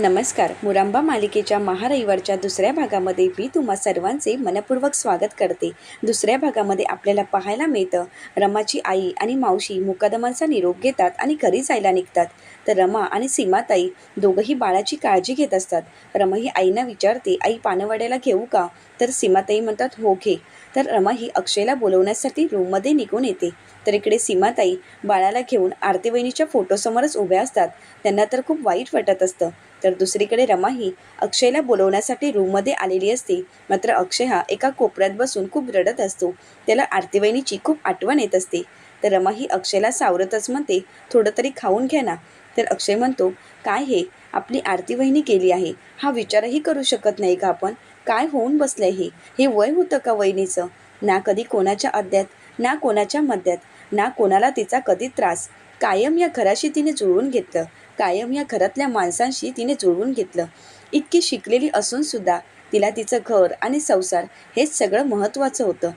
नमस्कार. मुरांबा मालिकेच्या महारविवारच्या दुसऱ्या भागामध्ये मी तुम्हा सर्वांचे मनपूर्वक स्वागत करते. दुसऱ्या भागामध्ये आपल्याला पाहायला मिळतं रमाची आई आणि मावशी मुकदमांचा निरोप घेतात आणि घरी जायला निघतात. तर रमा आणि सीमाताई दोघंही बाळाची काळजी घेत असतात. रमा ही आईना विचारते आई पानवड्याला घेऊ का? तर सीमाताई म्हणतात हो घे. तर रमा ही अक्षयला बोलवण्यासाठी रूममध्ये निघून येते. तर इकडे सीमाताई बाळाला घेऊन आरती वहिनीच्या फोटोसमोरच उभ्या असतात. त्यांना तर खूप वाईट वाटत असतं. तर दुसरीकडे रमा ही अक्षयला बोलवण्यासाठी रूममध्ये आलेली असते. मात्र अक्षय हा एका कोपऱ्यात बसून खूप रडत असतो. त्याला आरती वहिनीची खूप आठवण येत असते. तर रमा ही अक्षयला सावरतच म्हणते थोडं तरी खाऊन घ्या ना. तर अक्षय म्हणतो काय हे? आपली आरती वहिनी केली आहे. हा विचारही करू शकत नाही का आपण? काय होऊन बसलंय हे? हे वय होतं का वहिनीचं? ना कधी कोणाच्या अद्यात ना कोणाच्या मध्यात ना कोणाला तिचा कधी त्रास. कायम या घराशी तिने जुळवून घेतलं. कायम या घरातल्या माणसांशी तिने जुळवून घेतलं. इतकी शिकलेली असून सुद्धा तिला तिचं घर आणि संसार हेच सगळं महत्त्वाचं होतं.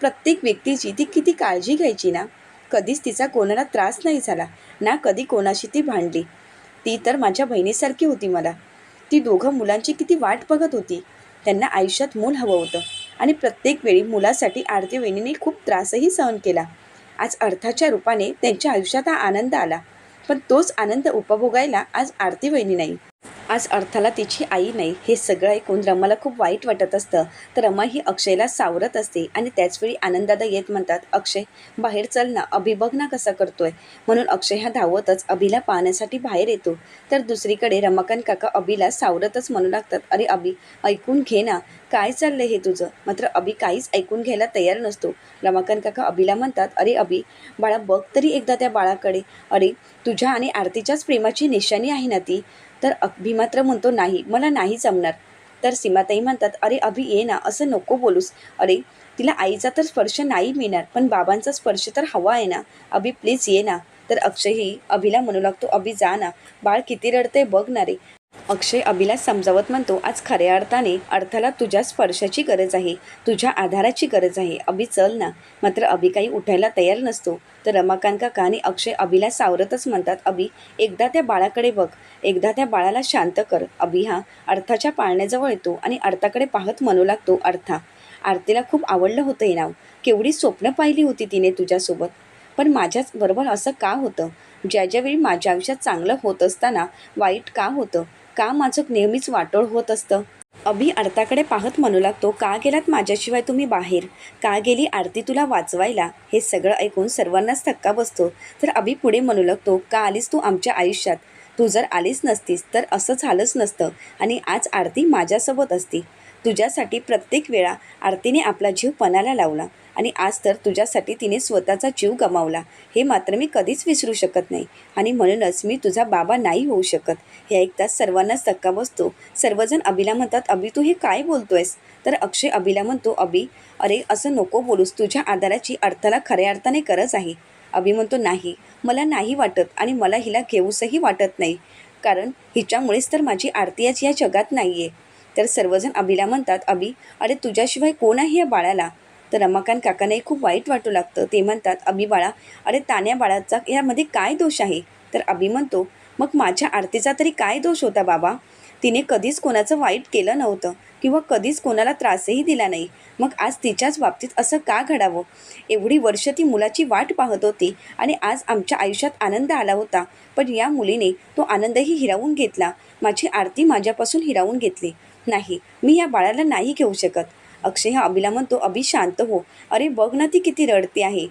प्रत्येक व्यक्तीची ती किती काळजी घ्यायची ना? कधीच तिचा कोणाला त्रास नाही झाला ना कधी कोणाशी ती भांडली. ती तर माझ्या बहिणीसारखी होती मला. ती दोघं मुलांची किती वाट बघत होती. त्यांना आयुष्यात मूल हवं होतं आणि प्रत्येक वेळी मुलासाठी आरती वहिनीने खूप त्रासही सहन केला. आज अर्थाच्या रूपाने त्यांच्या आयुष्यात हा आनंद आला. पण तोच आनंद उपभोगायला आज आरती वहिनी नाही. आज अर्थाला तिची आई नाही हे सगळं ऐकून रमाला खूप वाईट वाटत असतं. तर रमा ही अक्षयला सावरत असते आणि त्याचवेळी आनंदादा येत म्हणतात अक्षय बाहेर चल ना अभि बघ ना कसा करतोय. म्हणून अक्षय हा धावतच अभिला पाहण्यासाठी बाहेर येतो. तर दुसरीकडे रमाकांत काका अभिला सावरतच म्हणू लागतात अरे अभि ऐकून घे ना काय चाललंय हे तुझं? मात्र अभि काहीच ऐकून घ्यायला तयार नसतो. रमाकांत काका अभिला म्हणतात अरे अभि बाळा बघ तरी एकदा त्या बाळाकडे. अरे तुझ्या आणि आरतीच्याच प्रेमाची निशाणी आहे ना ती. तर अभि मात्र म्हणतो नाही मला नाही जमणार. तर सीमाताई म्हणतात अरे अभि ये ना असं नको बोलूस. अरे तिला आईचा तर स्पर्श नाही मिळणार पण बाबांचा स्पर्श तर हवा आहे ना. अभि प्लीज ये ना. तर अक्षयही अभिला म्हणू लागतो अभि जा ना. बाळ किती रडते बघ ना रे. अक्षय अभिला समजावत म्हणतो आज खऱ्या अर्थाने अर्थाला तुझ्या स्पर्शाची गरज आहे तुझ्या आधाराची गरज आहे. अभि चल ना. मात्र अभि काही उठायला तयार नसतो. तर रमाकांत काका आणि अक्षय अभिला सावरतच म्हणतात अभि एकदा त्या बाळाकडे बघ. एकदा त्या बाळाला शांत कर. अभि हा अर्थाच्या पाळण्याजवळ येतो आणि अर्थाकडे पाहत म्हणू लागतो अर्था आरतीला खूप आवडलं होतं हे नाव. केवढी स्वप्न पाहिली होती तिने तुझ्यासोबत. पण माझ्याच बरोबर असं का होतं? ज्या ज्यावेळी माझ्या आयुष्यात चांगलं होत असताना वाईट का होतं? का माझं नेहमीच वाटोळ होत असतं? अभि आरताकडे पाहत म्हणू लागतो का गेलात माझ्याशिवाय तुम्ही बाहेर? का गेली आरती तुला वाचवायला? हे सगळं ऐकून सर्वांनाच धक्का बसतो. तर अभि पुढे म्हणू लागतो का आलीस तू आमच्या आयुष्यात? तू जर आलीच नसतीस तर असं झालंच नसतं. आणि आज आरती माझ्यासोबत असती. तुझ्यासाठी प्रत्येक वेळा आरतीने आपला जीव पणाला लावला आणि आज तर तुझ्यासाठी तिने स्वतःचा जीव गमावला. हे मात्र मी कधीच विसरू शकत नाही आणि म्हणूनच मी तुझा बाबा नाही होऊ शकत. हे ऐकताच सर्वांनाच धक्का बसतो. सर्वजण अभिला म्हणतात अभि तू हे काय बोलतोयस? तर अक्षय अभिला म्हणतो अभि अरे असं नको बोलूस. तुझ्या आधाराची अर्थाला खऱ्या अर्थाने गरज आहे. अभि म्हणतो नाही मला नाही वाटत आणि मला हिला घेऊसही वाटत नाही. कारण हिच्यामुळेच तर माझी आरती आज या जगात नाही आहे तर सर्वजण अभिला म्हणतात अभि अरे तुझ्याशिवाय कोण आहे या बाळाला? तर रमाकांत काकांनाही खूप वाईट वाटू लागतं. ते म्हणतात अभि बाळा अरे तान्या बाळाचा यामध्ये काय दोष आहे? तर अभि म्हणतो मग माझ्या आरतीचा तरी काय दोष होता बाबा? तिने कधीच कोणाचं वाईट केलं नव्हतं किंवा कधीच कोणाला त्रासही दिला नाही. मग आज तिच्याच बाबतीत असं का घडावं? एवढी वर्ष ती मुलाची वाट पाहत होती आणि आज आमच्या आयुष्यात आनंद आला होता. पण या मुलीने तो आनंदही हिरावून घेतला. माझी आरती माझ्यापासून हिरावून घेतली. नाही. मी या बाळाला नाही घेऊ शकत. अक्षय हा अभिला म्हणतो अभि शांत हो. अरे बघ ना ती किती रडते आहे.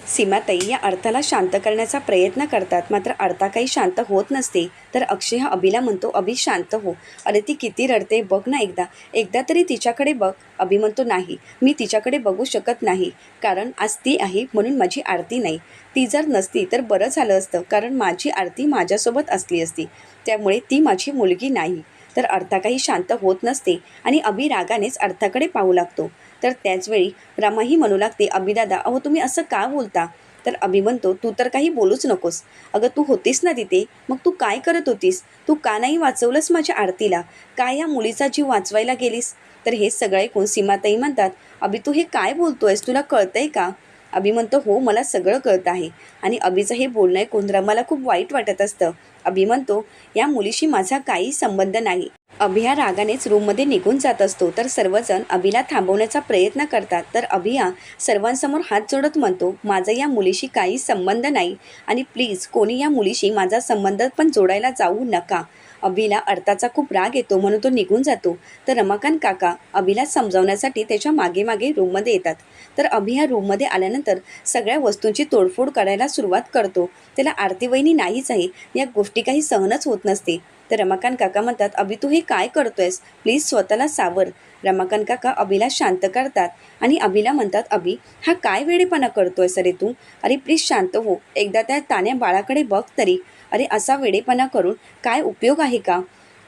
सीमाताई या अर्थाला शांत करण्याचा प्रयत्न करतात मात्र अर्था काही शांत होत नसते. तर अक्षय हा अभिला म्हणतो अभि शांत हो. अरे ती किती रडते बघ ना एकदा. एकदा तरी तिच्याकडे बघ. अभि म्हणतो नाही. मी तिच्याकडे बघू शकत नाही कारण आज ती आहे म्हणून माझी आरती नाही. ती जर नसती तर बरं झालं असतं कारण माझी आरती माझ्यासोबत असली असती. त्यामुळे ती माझी मुलगी नाही. तर अर्था काही शांत होत नसते आणि अभि रागानेच अर्थाकडे पाहू लागतो. तर त्याचवेळी रमाही म्हणू लागते अभिदादा अहो तुम्ही असं का बोलता? तर अभि म्हणतो तू तर काही बोलूच नकोस. अगं तू होतीस ना तिथे? मग तू काय करत होतीस? तू का नाही वाचवलंस माझ्या आरतीला? काय या मुलीचा जीव वाचवायला गेलीस? तर हे सगळं ऐकून सीमाताई म्हणतात अभि तू हे काय बोलतोयस? तुला कळतंय का? अभि म्हणतो हो मला सगळं कळतं आहे. आणि अभिचं हे बोलणं ऐकून रमाला खूप वाईट वाटत असतं. अभि म्हणतो या मुलीशी माझा काही संबंध नाही. अभि हा रागानेच रूममध्ये निघून जात असतो. तर सर्वजण अभिला थांबवण्याचा प्रयत्न करतात. तर अभि हा सर्वांसमोर हात जोडत म्हणतो माझा या मुलीशी काही संबंध नाही आणि प्लीज कोणी या मुलीशी माझा संबंध पण जोडायला जाऊ नका. अभिला अर्थाचा खूप राग येतो म्हणून तो निघून जातो. तर रमाकांत काका अभिला समजावण्यासाठी त्याच्यामागे मागे रूममध्ये येतात. तर अभि रूममध्ये आल्यानंतर सगळ्या वस्तूंची तोडफोड करायला सुरुवात करतो. त्याला आरती वहिनी नाहीच आहे. या गोष्टी काही सहनच होत नसते. तर रमाकांत काका म्हणतात अभि तू हे काय करतोयस? प्लीज स्वतःला सावर. रमाकांत काका अभिला शांत करतात आणि अभिला म्हणतात अभि हा काय वेडेपणा करतोयस अरे तू? अरे प्लीज शांत हो. एकदा त्या तान्या बाळाकडे बघ तरी. अरे असा वेडेपणा करून काय उपयोग आहे का?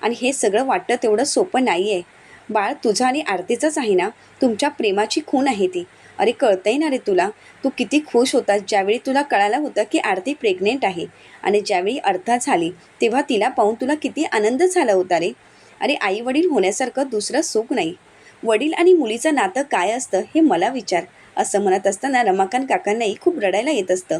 आणि हे सगळं वाटतं तेवढं सोपं नाही आहे बाळ तुझं आणि आरतीचंच आहे ना? तुमच्या प्रेमाची खून आहे ती. अरे कळतंही ना रे तुला. तू किती खुश होतास ज्यावेळी तुला कळालं होतं की आरती प्रेग्नेंट आहे. आणि ज्यावेळी अर्था झाली तेव्हा तिला पाहून तुला किती आनंद झाला होता रे. अरे आई वडील होण्यासारखं दुसरं सुख नाही. वडील आणि मुलीचं नातं काय असतं हे मला विचार. असं म्हणत असताना रमाकांत काकांनाही खूप रडायला येत असतं.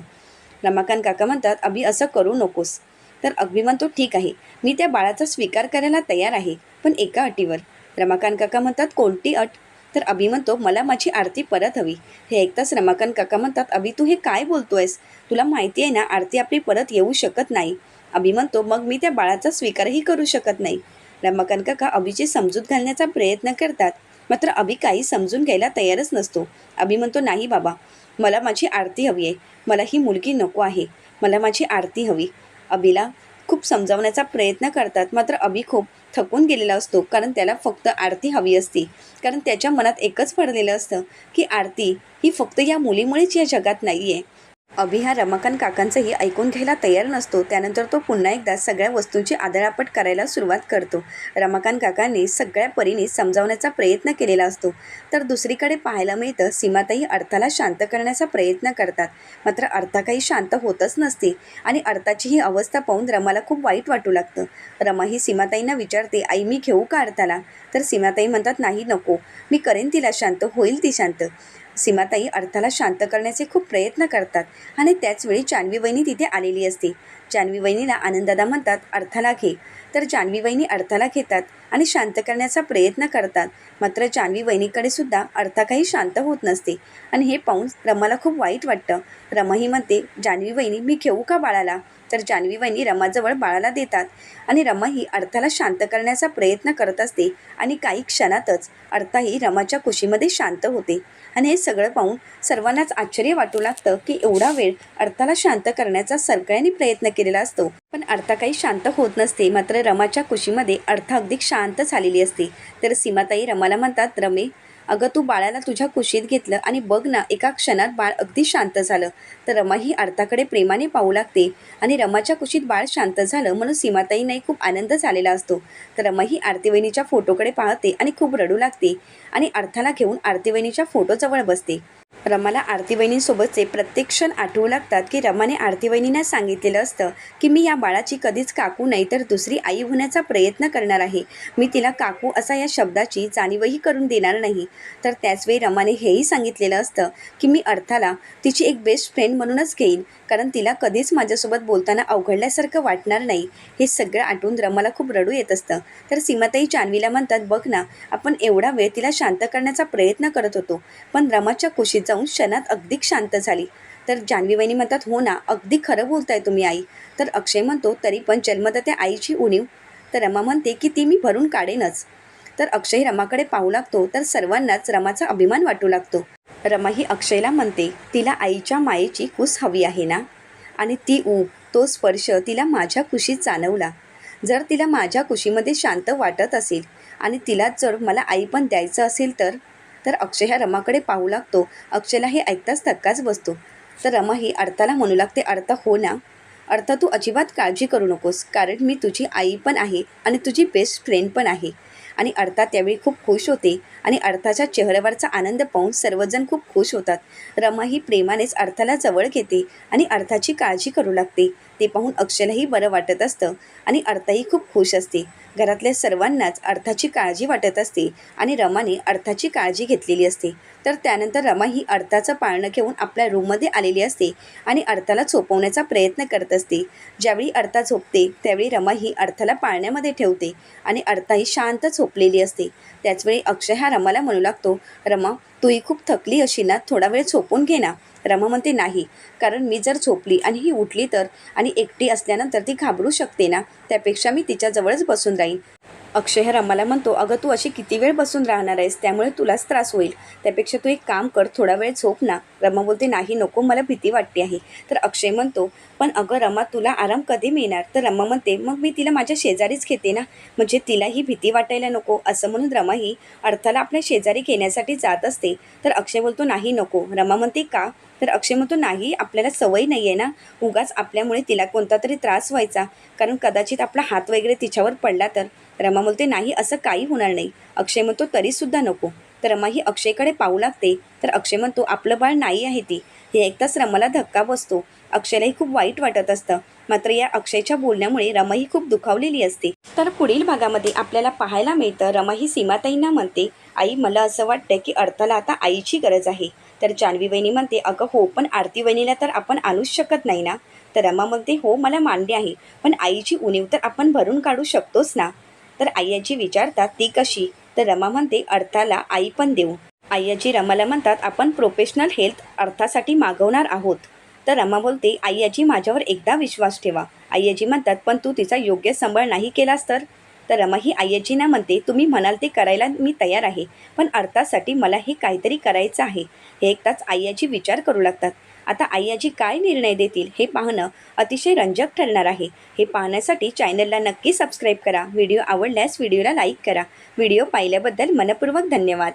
रमाकांत काका म्हणतात अभि असं करू नकोस. तर अभि म्हणतो ठीक आहे. मी त्या बाळाचा स्वीकार करायला तयार आहे पण एका अटीवर. रमाकांत काका म्हणतात कोणती अट? तर अभि म्हणतो मला माझी आरती परत हवी. हे ऐकताच रमाकांत काका म्हणतात अभि तू हे काय बोलतोयस? तुला माहिती आहे ना आरती आपली परत येऊ शकत नाही. अभि म्हणतो मग मी त्या बाळाचा स्वीकारही करू शकत नाही. रमाकांत काका अभिची समजूत घालण्याचा प्रयत्न करतात मात्र अभि काही समजून घ्यायला तयारच नसतो. अभि म्हणतो नाही बाबा मला माझी आरती हवी आहे. मला ही मुलगी नको आहे. मला माझी आरती हवी. अभिला खूप समजावण्याचा प्रयत्न करतात. मात्र अभि खूप थकून गेलेला असतो कारण त्याला फक्त आरती हवी असती. कारण त्याच्या मनात एकच पडलेलं असतं की आरती ही फक्त या मुलीमुळेच या जगात नाही आहे अभि हा रमाकांत काकांचंही ऐकून घ्यायला तयार नसतो. त्यानंतर तो पुन्हा एकदा सगळ्या वस्तूंची आदळापट करायला सुरुवात करतो. रमाकांत काकांनी सगळ्या परीने समजावण्याचा प्रयत्न केलेला असतो. तर दुसरीकडे पाहायला मिळतं सीमाताई अर्थाला शांत करण्याचा प्रयत्न करतात. मात्र अर्था काही शांत होतच नसते आणि अर्थाची ही अवस्था पाहून रमाला खूप वाईट वाटू लागतं. रमा ही सीमाताईंना विचारते आई मी घेऊ का अर्थाला? तर सीमाताई म्हणतात नाही नको. मी करेन तिला शांत. होईल ती शांत. सीमाताई अर्थाला शांत करण्याचे खूप प्रयत्न करतात आणि त्याचवेळी जान्हवी वहिनी तिथे आलेली असते. जान्हवी वहिनीला आनंददा म्हणतात अर्थाला घे. तर जान्हवी वहिनी अर्थाला घेतात आणि शांत करण्याचा प्रयत्न करतात. मात्र जान्हवी वहिनीकडे सुद्धा अर्था काही शांत होत नसते आणि हे पाहून रमाला खूप वाईट वाटतं. रमाही म्हणते जान्हवी वहिनी मी घेऊ का बाळाला? तर जान्हवी वहिनी रमाजवळ बाळाला देतात आणि रमा ही अर्थाला शांत करण्याचा प्रयत्न करत असते आणि काही क्षणातच अर्था ही रमाच्या कुशीमध्ये शांत होते. आणि हे सगळं पाहून सर्वांनाच आश्चर्य वाटू लागतं की एवढा वेळ अर्थाला शांत करण्याचा सगळ्यांनी प्रयत्न केलेला असतो. पण अर्था काही शांत होत नसते मात्र रमाच्या कुशीमध्ये अर्था अगदी शांत झालेली असते. तर सीमाताई रमाला म्हणतात रमे अगं तू बाळाला तुझ्या कुशीत घेतलं आणि बघ ना एका क्षणात बाळ अगदी शांत झालं. तर रमा ही अर्थाकडे प्रेमाने पाहू लागते. आणि रमाच्या कुशीत बाळ शांत झालं म्हणून सीमाताईंनाही खूप आनंद झालेला असतो. तर रमा ही आरतीवहिनीच्या फोटोकडे पाहते आणि खूप रडू लागते आणि अर्थाला घेऊन आरतीवहिनीच्या फोटोजवळ बसते. रमाला आरती वहिनींसोबतचे प्रत्येक क्षण आठवू लागतात की रमाने आरती वहिनींना सांगितलेलं असतं की मी या बाळाची कधीच काकू नाही तर दुसरी आई होण्याचा प्रयत्न करणार आहे. मी तिला काकू असा या शब्दाची जाणीवही करून देणार नाही. तर त्याचवेळी रमाने हेही सांगितलेलं असतं की मी अर्थाला तिची एक बेस्ट फ्रेंड म्हणूनच घेईन कारण तिला कधीच माझ्यासोबत बोलताना अवघडल्यासारखं वाटणार नाही. हे सगळं आठवून रमाला खूप रडू येत असतं. तर सीमाताई जान्हवीला म्हणतात बघ ना आपण एवढा वेळ तिला शांत करण्याचा प्रयत्न करत होतो पण रमाच्या कुशीत जाऊन क्षणात अगदी शांत झाली. तर जान्हवी वहिनी म्हणतात हो ना अगदी खरं बोलताय तुम्ही आई. तर अक्षय म्हणतो तरी पण जन्मदात्या आईची उणीव. तर रमा म्हणते की ती मी भरून काढेनच. तर अक्षय रमाकडे पाहू लागतो तर सर्वांनाच रमाचा अभिमान वाटू लागतो. रमा ही अक्षयला म्हणते तिला आईच्या मायेची कुस हवी आहे ना? आणि ती ऊब तो स्पर्श तिला माझ्या कुशीत जाणवला. जर तिला माझ्या कुशीमध्ये शांत वाटत असेल आणि तिला जर मला आई पण द्यायचं असेल तर? तर अक्षय ह्या रमाकडे पाहू लागतो. अक्षयला हे ऐकताच धक्काच बसतो. तर रमा ही अर्थाला म्हणू लागते अर्थ हो ना? अर्थ तू अजिबात काळजी करू नकोस कारण मी तुझी आई पण आहे आणि तुझी बेस्ट फ्रेंड पण आहे. आणि अर्थात त्यावेळी खूप खुश होते आणि अर्थाच्या चेहऱ्यावरचा आनंद पाहून सर्वजण खूप खुश होतात. रमा ही प्रेमानेच अर्थाला जवळ घेते आणि अर्थाची काळजी करू लागते. ते पाहून अक्षयलाही बरं वाटत असतं आणि अर्थाही खूप खुश असते. घरातल्या सर्वांनाच अर्थाची काळजी वाटत असते आणि रमाने अर्थाची काळजी घेतलेली असते. तर त्यानंतर रमा ही अर्थाचं पाळणं घेऊन आपल्या रूममध्ये आलेली असते आणि अर्थाला झोपवण्याचा प्रयत्न करत असते. ज्यावेळी अर्था झोपते त्यावेळी रमा ही अर्थाला पाळण्यामध्ये ठेवते आणि अर्था ही शांत झोपलेली असते. त्याचवेळी अक्षय हा रमाला म्हणू लागतो रमा तूही खूप थकली अशी ना थोडा वेळ झोपून घे ना. रमा म्हणते नाही. कारण मी जर झोपली आणि ही उठली तर आणि एकटी असल्यानंतर ती घाबरू शकते ना? त्यापेक्षा मी तिच्याजवळच बसून राहीन. अक्षय रमाला म्हणतो अगं तू अशी किती वेळ बसून राहणार आहेस? त्यामुळे तुलाच त्रास होईल. त्यापेक्षा तू एक काम कर थोडा वेळ झोप ना. रमा बोलते नाही नको मला भीती वाटते आहे. तर अक्षय म्हणतो पण अगं रमा तुला आराम कधी मिळणार? तर रमा म्हणते मग मी तिला माझ्या शेजारीच घेते ना? म्हणजे तिलाही भीती वाटायला नको. असं म्हणून रमा ही अर्थाला आपल्या शेजारी घेण्यासाठी जात असते. तर अक्षय बोलतो नाही नको. रमा म्हणते का? तर अक्षय म्हणतो नाही आपल्याला सवय नाही आहे ना. उगाच आपल्यामुळे तिला कोणता तरी त्रास व्हायचा. कारण कदाचित आपला हात वगैरे तिच्यावर पडला तर. रमा बोलते नाही असं काही होणार नाही. अक्षय म्हणतो तरीसुद्धा नको. तर रमा ही अक्षयकडे पाहू लागते. तर अक्षय म्हणतो आपलं बाळ नाही आहे ती. हे ऐकताच रमाला धक्का बसतो. अक्षयलाही खूप वाईट वाटत असतं. मात्र या अक्षयच्या बोलण्यामुळे रमाही खूप दुखावलेली असते. तर पुढील भागामध्ये आपल्याला पाहायला मिळतं. रमा ही सीमाताईंना म्हणते आई मला असं वाटतं की अर्थाला आता आईची गरज आहे. तर जान्हवी वहिनी म्हणते अगं हो पण आरती वहिनीला तर आपण आणूच शकत नाही ना? तर रमा म्हणते हो मला मान्य आहे पण आईची उणीव तर आपण भरून काढू शकतोच ना? तर आईयाची विचारतात ती कशी? तर रमा म्हणते अर्थाला आई पण देऊ. आय्याजी रमाला म्हणतात आपण प्रोफेशनल हेल्थ अर्थासाठी मागवणार आहोत. तर रमा बोलते आय्याजी माझ्यावर एकदा विश्वास ठेवा. आय्याजी म्हणतात पण तू तिचा योग्य सांभाळ नाही केलास तर? तर रमा ही आय्याजींना म्हणते तुम्ही म्हणाल ते करायला मी तयार आहे पण अर्थासाठी मला हे काहीतरी करायचं आहे. हे एकताच आय्याजी विचार करू लागतात. आता आय्याजी काय निर्णय देतील हे पाहणं अतिशय रंजक ठरणार आहे. हे पाहण्यासाठी चॅनलला नक्की सबस्क्राईब करा. व्हिडिओ आवडल्यास व्हिडिओला लाईक करा. व्हिडिओ पाहिल्याबद्दल मनपूर्वक धन्यवाद.